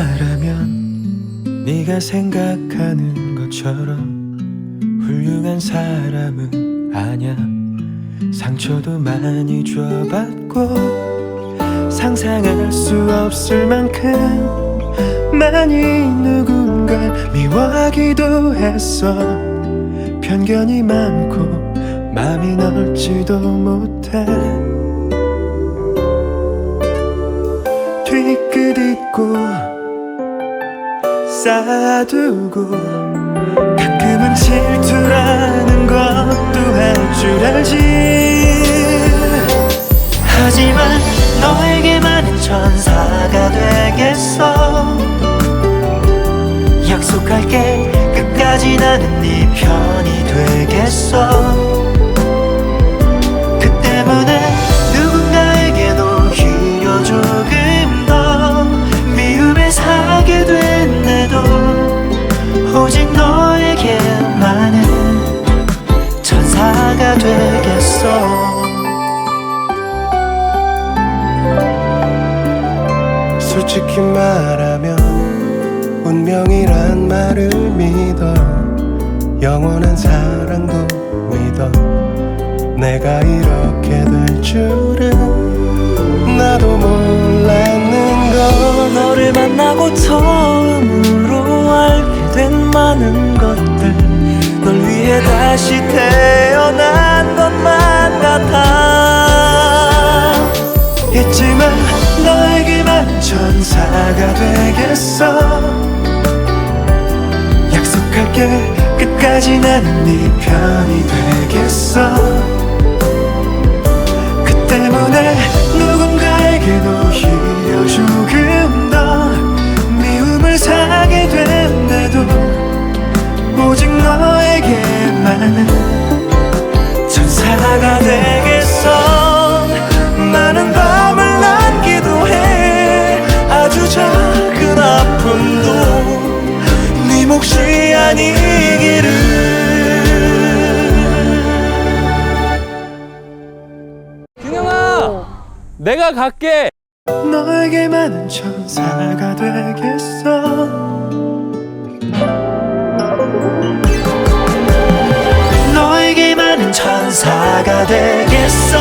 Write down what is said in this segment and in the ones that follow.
말하면 네가 생각하는 것처럼 훌륭한 사람은 아냐 상처도 많이 줘봤고 상상할 수 없을 만큼 많이 누군가를 미워하기도 했어. 편견이 많고 마음이 넓지도 못해. 뒤끝 있고 쌓아두고 가끔은 질투라는 것도 할 줄 알지. 하지만 너에게만은 천사가 되겠어. 약속할게. 끝까지 나는 네 편이 되겠어 오직 너에게만은 천사가 되겠어. 솔직히 말하면 운명이란 말을 믿어. 영원한 사랑도 믿어. 내가 이렇게 될 줄은 나도 몰랐는 걸. 너를 만나고 처음 다시 태어난 것만 같아. 있지만 너에게만 천사가 되겠어. 약속할게 끝까지 나는 네 편이 되겠어. 그 때문에 누군가에게도 오 천사가 되겠어. 많은 밤을 난 기도해. 아주 작은 아픔도 네 몫이 아니기를 준영아 내가 갈게. 너에게만은 천사가 되겠어 천사가 되겠어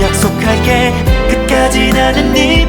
약속할게 끝까지 나는 네 편.